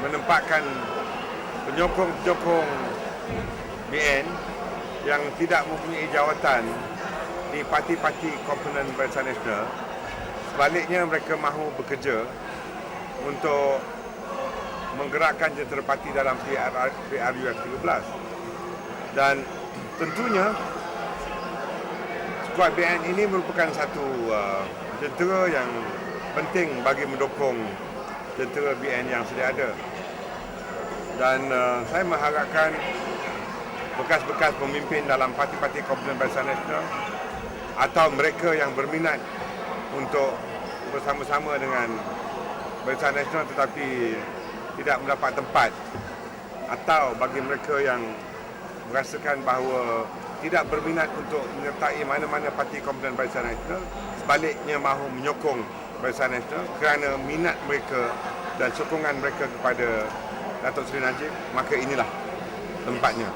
menempatkan penyokong-penyokong BN yang tidak mempunyai jawatan di parti-parti komponen Barisan Nasional. Sebaliknya mereka mahu bekerja untuk menggerakkan jentera parti dalam PR, PRUF 13 dan tentunya skuad BN ini merupakan satu uh, jentera yang penting bagi mendukung jentera BN yang sedia ada. Dan uh, saya mengharapkan bekas-bekas pemimpin dalam parti-parti komponen Barisan Nasional atau mereka yang berminat untuk bersama-sama dengan Barisan Nasional tetapi tidak mendapat tempat atau bagi mereka yang merasakan bahawa tidak berminat untuk menyertai mana-mana parti komponen Barisan Nasional sebaliknya mahu menyokong Barisan Nasional kerana minat mereka dan sokongan mereka kepada Datuk Seri Najib maka inilah tempatnya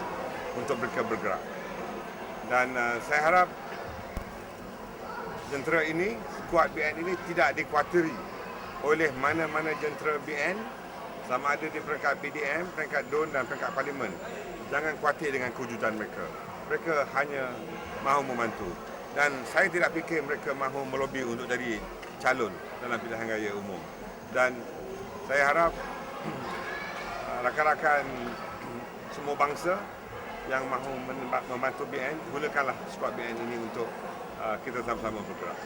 untuk mereka bergerak dan uh, saya harap jentera ini skuad BN ini tidak dikuatiri oleh mana-mana jentera BN sama ada di peringkat PDM, peringkat DUN dan peringkat Parlimen. Jangan khawatir dengan kewujudan mereka. Mereka hanya mahu membantu. Dan saya tidak fikir mereka mahu melobi untuk jadi calon dalam pilihan raya umum. Dan saya harap rakan-rakan semua bangsa yang mahu membantu BN, gunakanlah skuad BN ini untuk uh, kita sama-sama bergerak.